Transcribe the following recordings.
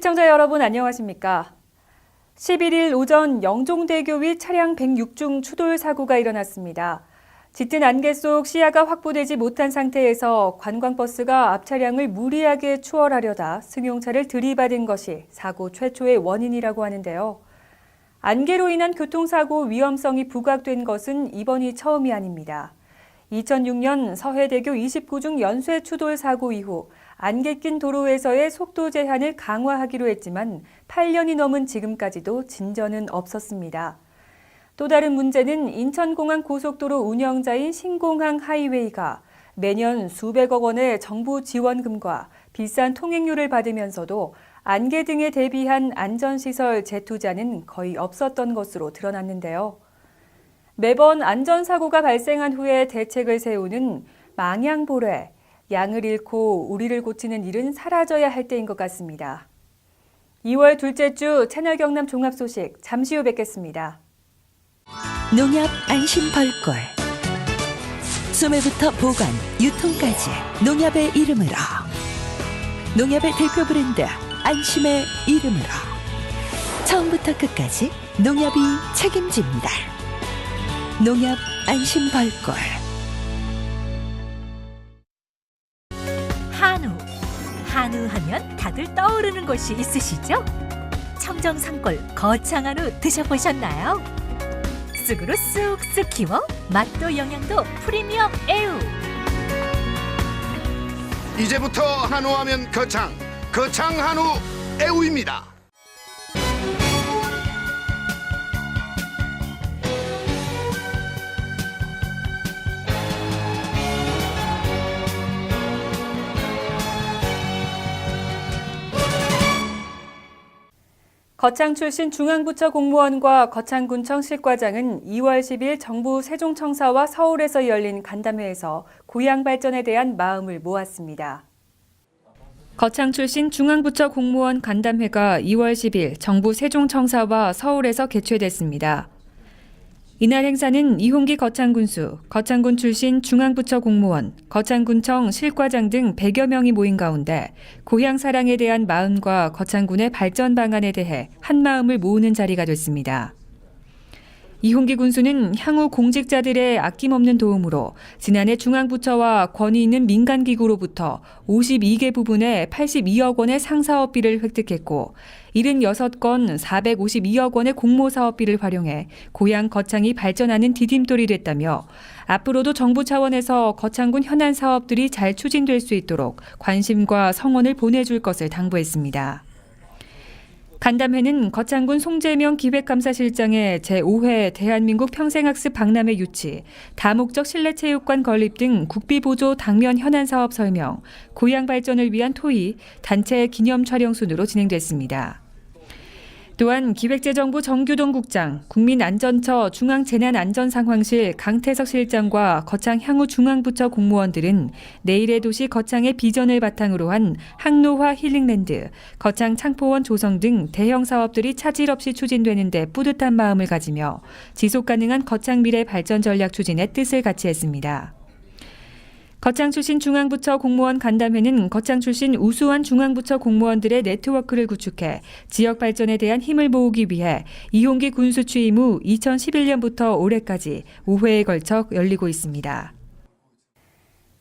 시청자 여러분 안녕하십니까? 11일 오전 영종대교 위 차량 106중 추돌 사고가 일어났습니다. 짙은 안개 속 시야가 확보되지 못한 상태에서 관광버스가 앞 차량을 무리하게 추월하려다 승용차를 들이받은 것이 사고 최초의 원인이라고 하는데요. 안개로 인한 교통사고 위험성이 부각된 것은 이번이 처음이 아닙니다. 2006년 서해대교 29중 연쇄 추돌 사고 이후 안개 낀 도로에서의 속도 제한을 강화하기로 했지만 8년이 넘은 지금까지도 진전은 없었습니다. 또 다른 문제는 인천공항 고속도로 운영자인 신공항 하이웨이가 매년 수백억 원의 정부 지원금과 비싼 통행료를 받으면서도 안개 등에 대비한 안전시설 재투자는 거의 없었던 것으로 드러났는데요. 매번 안전사고가 발생한 후에 대책을 세우는 망양보래, 양을 잃고 우리를 고치는 일은 사라져야 할 때인 것 같습니다. 2월 둘째 주 채널 경남 종합 소식 잠시 후 뵙겠습니다. 농협 안심 벌꿀 소매부터 보관, 유통까지 농협의 이름으로 농협의 대표 브랜드 안심의 이름으로 처음부터 끝까지 농협이 책임집니다. 농협 안심 벌꿀 떠오르는 곳이 있으시죠? 청정 산골 거창한우 드셔보셨나요? 쑥으로 쑥쑥 키워 맛도 영양도 프리미엄 에우. 이제부터 한우하면 거창, 거창 한우 애우입니다. 거창 출신 중앙부처 공무원과 거창군청 실과장은 2월 10일 정부 세종청사와 서울에서 열린 간담회에서 고향 발전에 대한 마음을 모았습니다. 거창 출신 중앙부처 공무원 간담회가 2월 10일 정부 세종청사와 서울에서 개최됐습니다. 이날 행사는 이홍기 거창군수, 거창군 출신 중앙부처 공무원, 거창군청 실과장 등 100여 명이 모인 가운데 고향 사랑에 대한 마음과 거창군의 발전 방안에 대해 한마음을 모으는 자리가 됐습니다. 이홍기 군수는 향후 공직자들의 아낌없는 도움으로 지난해 중앙부처와 권위 있는 민간기구로부터 52개 부분의 82억 원의 상사업비를 획득했고 76건 452억 원의 공모사업비를 활용해 고향 거창이 발전하는 디딤돌이 됐다며 앞으로도 정부 차원에서 거창군 현안 사업들이 잘 추진될 수 있도록 관심과 성원을 보내줄 것을 당부했습니다. 간담회는 거창군 송재명 기획감사실장의 제5회 대한민국 평생학습 박람회 유치, 다목적 실내체육관 건립 등 국비보조 당면 현안 사업 설명, 고향 발전을 위한 토의, 단체 기념 촬영 순으로 진행됐습니다. 또한 기획재정부 정규동 국장, 국민안전처 중앙재난안전상황실 강태석 실장과 거창 향후 중앙부처 공무원들은 내일의 도시 거창의 비전을 바탕으로 한 항로화 힐링랜드, 거창 창포원 조성 등 대형 사업들이 차질 없이 추진되는데 뿌듯한 마음을 가지며 지속 가능한 거창 미래 발전 전략 추진에 뜻을 같이 했습니다. 거창 출신 중앙부처 공무원 간담회는 거창 출신 우수한 중앙부처 공무원들의 네트워크를 구축해 지역 발전에 대한 힘을 모으기 위해 이홍기 군수 취임 후 2011년부터 올해까지 5회에 걸쳐 열리고 있습니다.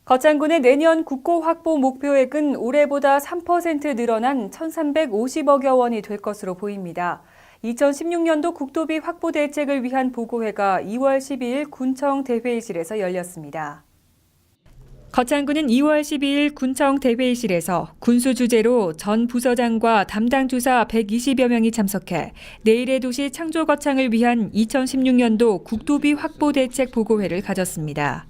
거창군의 내년 국고 확보 목표액은 올해보다 3% 늘어난 1,350억여 원이 될 것으로 보입니다. 2016년도 국도비 확보 대책을 위한 보고회가 2월 12일 군청 대회의실에서 열렸습니다. 거창군은 2월 12일 군청 대회의실에서 군수 주제로 전 부서장과 담당 주사 120여 명이 참석해 내일의 도시 창조 거창을 위한 2016년도 국도비 확보 대책 보고회를 가졌습니다.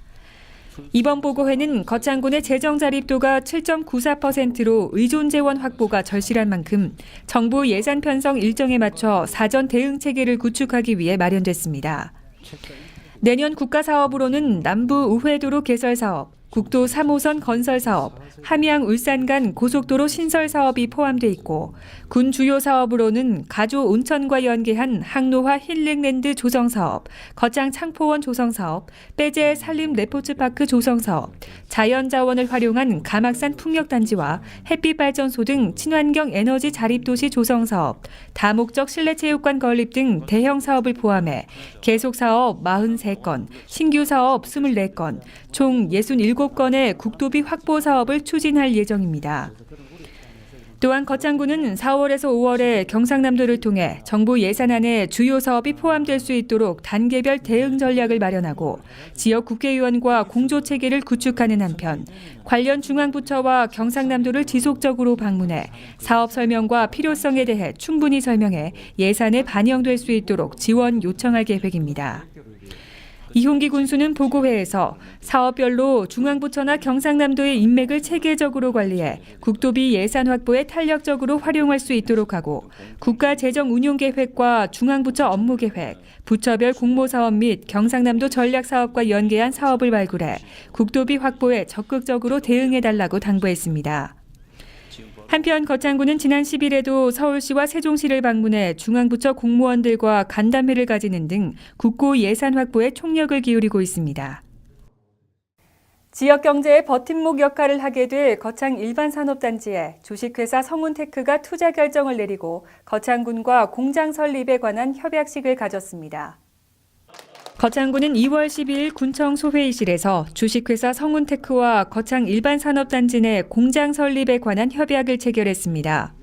이번 보고회는 거창군의 재정 자립도가 7.94%로 의존 재원 확보가 절실한 만큼 정부 예산 편성 일정에 맞춰 사전 대응 체계를 구축하기 위해 마련됐습니다. 내년 국가 사업으로는 남부 우회도로 개설 사업, 국도 3호선 건설 사업, 함양 울산 간 고속도로 신설 사업이 포함돼 있고 군 주요 사업으로는 가조 온천과 연계한 항로화 힐링랜드 조성 사업, 거창 창포원 조성 사업, 빼제 산림 레포츠 파크 조성 사업, 자연 자원을 활용한 가막산 풍력 단지와 햇빛 발전소 등 친환경 에너지 자립 도시 조성 사업, 다목적 실내 체육관 건립 등 대형 사업을 포함해 계속 사업 43건, 신규 사업 24건, 총 67 건의 국도비 확보 사업을 추진할 예정입니다. 또한 거창구는 4월에서 5월에 경상남도를 통해 정부 예산안에 주요 사업이 포함될 수 있도록 단계별 대응 전략을 마련하고 지역 국회의원과 공조 체계를 구축하는 한편 관련 중앙부처와 경상남도를 지속적으로 방문해 사업 설명과 필요성에 대해 충분히 설명해 예산에 반영될 수 있도록 지원 요청할 계획입니다. 이홍기 군수는 보고회에서 사업별로 중앙부처나 경상남도의 인맥을 체계적으로 관리해 국도비 예산 확보에 탄력적으로 활용할 수 있도록 하고 국가 재정 운용 계획과 중앙부처 업무 계획, 부처별 공모 사업 및 경상남도 전략 사업과 연계한 사업을 발굴해 국도비 확보에 적극적으로 대응해 달라고 당부했습니다. 한편 거창구는 지난 10일에도 서울시와 세종시를 방문해 중앙부처 공무원들과 간담회를 가지는 등 국고 예산 확보에 총력을 기울이고 있습니다. 지역 경제의 버팀목 역할을 하게 될 거창 일반 산업단지에 주식회사 성운테크가 투자 결정을 내리고 거창군과 공장 설립에 관한 협약식을 가졌습니다. 거창군은 2월 12일 군청 소회의실에서 주식회사 성운테크와 거창 일반산업단지 내 공장 설립에 관한 협약을 체결했습니다.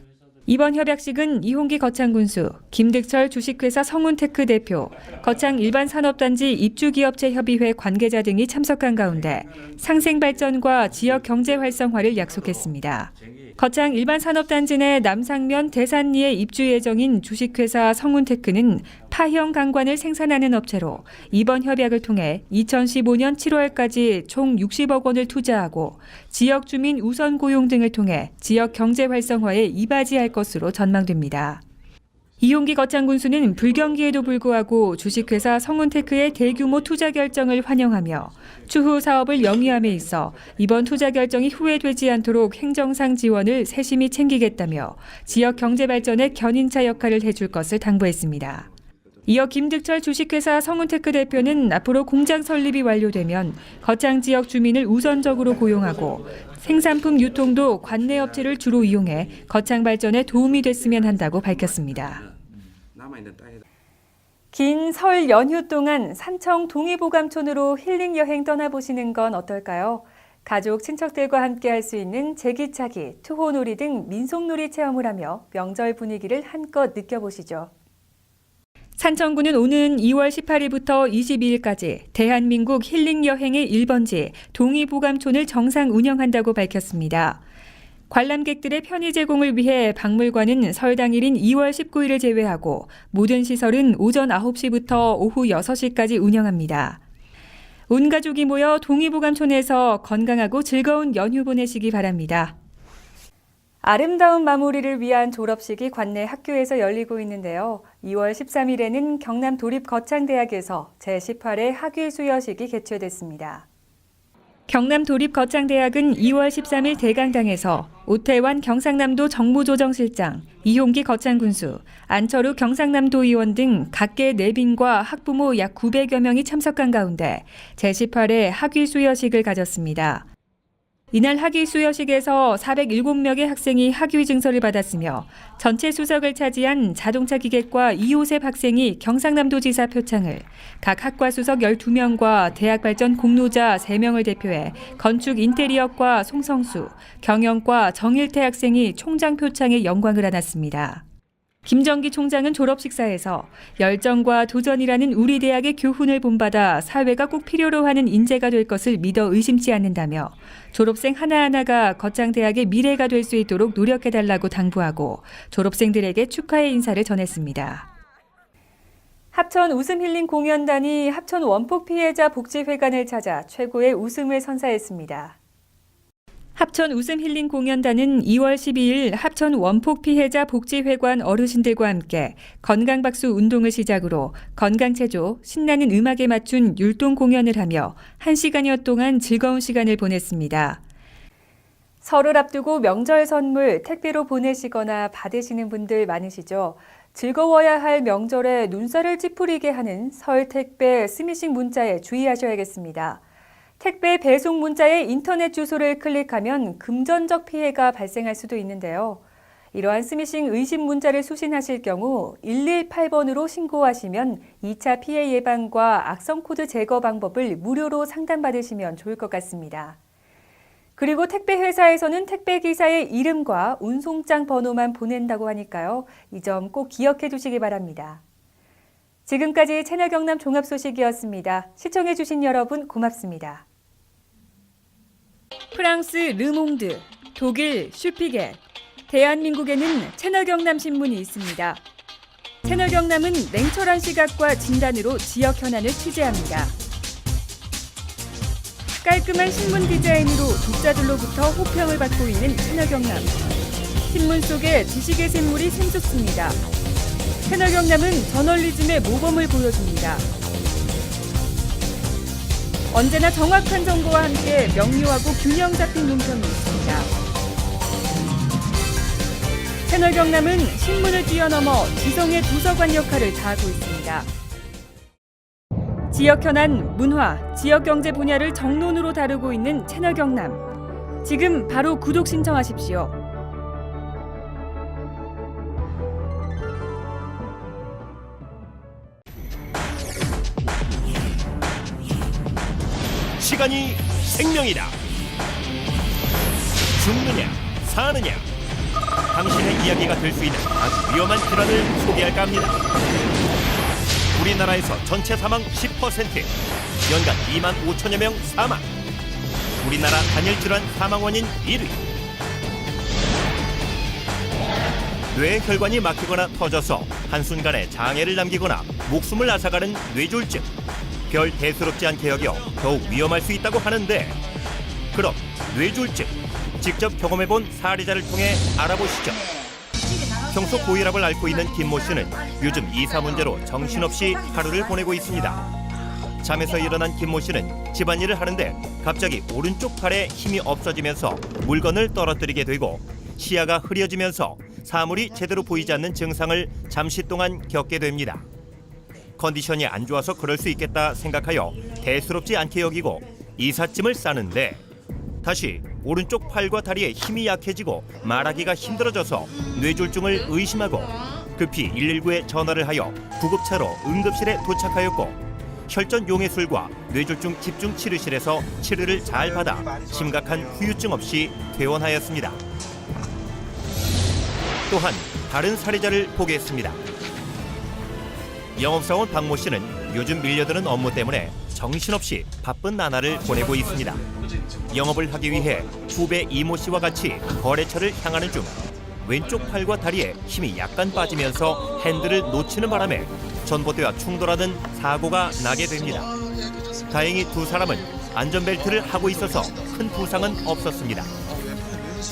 이번 협약식은 이홍기 거창군수, 김득철 주식회사 성운테크 대표, 거창 일반산업단지 입주기업체 협의회 관계자 등이 참석한 가운데 상생발전과 지역 경제 활성화를 약속했습니다. 거창 일반산업단지 내 남상면 대산리에 입주 예정인 주식회사 성운테크는 파형 강관을 생산하는 업체로 이번 협약을 통해 2015년 7월까지 총 60억 원을 투자하고 지역 주민 우선 고용 등을 통해 지역 경제 활성화에 이바지할 것으로 전망됩니다. 이용기 거창군수는 불경기에도 불구하고 주식회사 성운테크의 대규모 투자 결정을 환영하며 추후 사업을 영위함에 있어 이번 투자 결정이 후회되지 않도록 행정상 지원을 세심히 챙기겠다며 지역 경제 발전에 견인차 역할을 해줄 것을 당부했습니다. 이어 김득철 주식회사 성운테크 대표는 앞으로 공장 설립이 완료되면 거창 지역 주민을 우선적으로 고용하고 생산품 유통도 관내 업체를 주로 이용해 거창 발전에 도움이 됐으면 한다고 밝혔습니다. 긴 설 연휴 동안 산청 동의보감촌으로 힐링 여행 떠나보시는 건 어떨까요? 가족, 친척들과 함께 할 수 있는 제기차기, 투호놀이 등 민속놀이 체험을 하며 명절 분위기를 한껏 느껴보시죠. 산청구는 오는 2월 18일부터 22일까지 대한민국 힐링 여행의 1번지 동의보감촌을 정상 운영한다고 밝혔습니다. 관람객들의 편의 제공을 위해 박물관은 설 당일인 2월 19일을 제외하고 모든 시설은 오전 9시부터 오후 6시까지 운영합니다. 온 가족이 모여 동의보감촌에서 건강하고 즐거운 연휴 보내시기 바랍니다. 아름다운 마무리를 위한 졸업식이 관내 학교에서 열리고 있는데요. 2월 13일에는 경남 도립 거창대학에서 제18회 학위 수여식이 개최됐습니다. 경남 도립 거창대학은 2월 13일 대강당에서 오태환 경상남도 정무조정실장, 이홍기 거창군수, 안철우 경상남도 의원 등 각계 내빈과 학부모 약 900여 명이 참석한 가운데 제18회 학위 수여식을 가졌습니다. 이날 학위 수여식에서 407명의 학생이 학위 증서를 받았으며 전체 수석을 차지한 자동차 기계과 이호셉 학생이 경상남도 지사 표창을, 각 학과 수석 12명과 대학 발전 공로자 3명을 대표해 건축 인테리어과 송성수, 경영과 정일태 학생이 총장 표창에 영광을 안았습니다. 김정기 총장은 졸업 식사에서 열정과 도전이라는 우리 대학의 교훈을 본받아 사회가 꼭 필요로 하는 인재가 될 것을 믿어 의심치 않는다며 졸업생 하나하나가 거창 대학의 미래가 될 수 있도록 노력해 달라고 당부하고 졸업생들에게 축하의 인사를 전했습니다. 합천 웃음 힐링 공연단이 합천 원폭 피해자 복지회관을 찾아 최고의 웃음을 선사했습니다. 합천 웃음 힐링 공연단은 2월 12일 합천 원폭 피해자 복지회관 어르신들과 함께 건강박수 운동을 시작으로 건강체조, 신나는 음악에 맞춘 율동 공연을 하며 1시간여 동안 즐거운 시간을 보냈습니다. 설을 앞두고 명절 선물 택배로 보내시거나 받으시는 분들 많으시죠? 즐거워야 할 명절에 눈살을 찌푸리게 하는 설 택배 스미싱 문자에 주의하셔야겠습니다. 택배 배송 문자의 인터넷 주소를 클릭하면 금전적 피해가 발생할 수도 있는데요. 이러한 스미싱 의심 문자를 수신하실 경우 118번으로 신고하시면 2차 피해 예방과 악성 코드 제거 방법을 무료로 상담받으시면 좋을 것 같습니다. 그리고 택배 회사에서는 택배 기사의 이름과 운송장 번호만 보낸다고 하니까요. 이 점 꼭 기억해 두시기 바랍니다. 지금까지 채널 경남 종합 소식이었습니다. 시청해 주신 여러분 고맙습니다. 프랑스 르몽드, 독일 슈피겔, 대한민국에는 채널 경남 신문이 있습니다. 채널 경남은 냉철한 시각과 진단으로 지역 현안을 취재합니다. 깔끔한 신문 디자인으로 독자들로부터 호평을 받고 있는 채널 경남. 신문 속에 지식의 샘물이 샘솟습니다. 채널 경남은 저널리즘의 모범을 보여줍니다. 언제나 정확한 정보와 함께 명료하고 균형 잡힌 논평이 있습니다. 채널 경남은 신문을 뛰어넘어 지성의 도서관 역할을 다하고 있습니다. 지역 현안, 문화, 지역 경제 분야를 정론으로 다루고 있는 채널 경남. 지금 바로 구독 신청하십시오. 시간이 생명이다. 죽느냐, 사느냐. 당신의 이야기가 될 수 있는 아주 위험한 질환을 소개할까 합니다. 우리나라에서 전체 사망 10%, 연간 2만 5천여 명 사망. 우리나라 단일 질환 사망 원인 1위. 뇌 혈관이 막히거나 터져서 한순간에 장애를 남기거나 목숨을 앗아가는 뇌졸중. 별 대수롭지 않게 여겨 더욱 위험할 수 있다고 하는데 그럼 뇌졸중 직접 경험해본 사례자를 통해 알아보시죠. 평소 고혈압을 앓고 있는 김모 씨는 요즘 이사 문제로 정신없이 하루를 보내고 있습니다. 잠에서 일어난 김모 씨는 집안일을 하는데 갑자기 오른쪽 팔에 힘이 없어지면서 물건을 떨어뜨리게 되고 시야가 흐려지면서 사물이 제대로 보이지 않는 증상을 잠시 동안 겪게 됩니다. 컨디션이 안 좋아서 그럴 수 있겠다 생각하여 대수롭지 않게 여기고 이삿짐을 싸는데 다시 오른쪽 팔과 다리에 힘이 약해지고 말하기가 힘들어져서 뇌졸중을 의심하고 급히 119에 전화를 하여 구급차로 응급실에 도착하였고 혈전 용해술과 뇌졸중 집중 치료실에서 치료를 잘 받아 심각한 후유증 없이 퇴원하였습니다. 또한 다른 사례자를 보겠습니다. 영업사원 박모 씨는 요즘 밀려드는 업무 때문에 정신없이 바쁜 나날을 보내고 있습니다. 영업을 하기 위해 후배 이모 씨와 같이 거래처를 향하는 중 왼쪽 팔과 다리에 힘이 약간 빠지면서 핸들을 놓치는 바람에 전봇대와 충돌하는 사고가 나게 됩니다. 다행히 두 사람은 안전벨트를 하고 있어서 큰 부상은 없었습니다.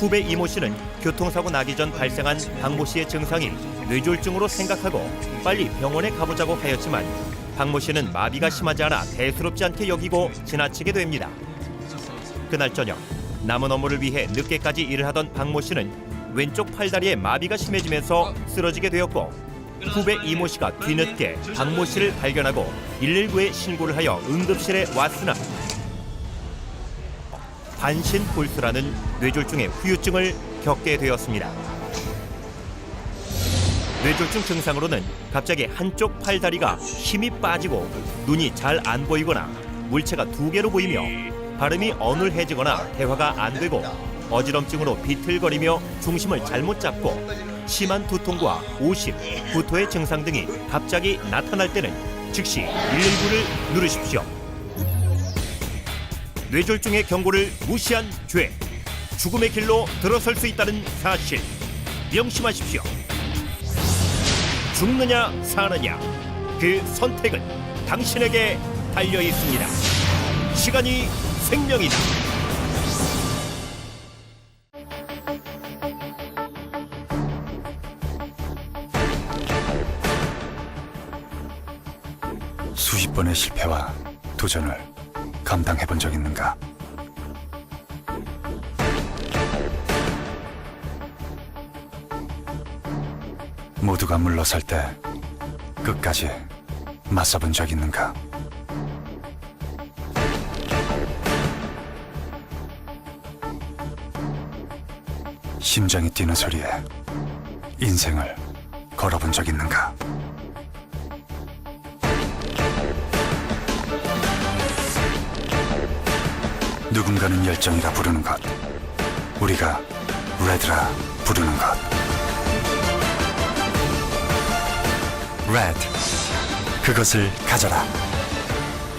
후배 이모 씨는 교통사고 나기 전 발생한 박모 씨의 증상이 뇌졸중으로 생각하고 빨리 병원에 가보자고 하였지만 박모 씨는 마비가 심하지 않아 대수롭지 않게 여기고 지나치게 됩니다. 그날 저녁 남은 업무를 위해 늦게까지 일을 하던 박모 씨는 왼쪽 팔다리에 마비가 심해지면서 쓰러지게 되었고 후배 이모 씨가 뒤늦게 박모 씨를 발견하고 119에 신고를 하여 응급실에 왔으나 반신골수라는 뇌졸중의 후유증을 겪게 되었습니다. 뇌졸중 증상으로는 갑자기 한쪽 팔다리가 힘이 빠지고 눈이 잘 안 보이거나 물체가 두 개로 보이며 발음이 어눌해지거나 대화가 안 되고 어지럼증으로 비틀거리며 중심을 잘못 잡고 심한 두통과 오심, 구토의 증상 등이 갑자기 나타날 때는 즉시 119를 누르십시오. 뇌졸중의 경고를 무시한 죄, 죽음의 길로 들어설 수 있다는 사실 명심하십시오. 죽느냐 사느냐 그 선택은 당신에게 달려 있습니다. 시간이 생명이다. 수십 번의 실패와 도전을 감당해 본 적 있는가? 모두가 물러설 때 끝까지 맞서 본 적 있는가? 심장이 뛰는 소리에 인생을 걸어본 적 있는가? 누군가는 열정이라 부르는 것, 우리가 레드라 부르는 것. 레드, 그것을 가져라.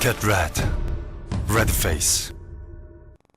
Get red, red face.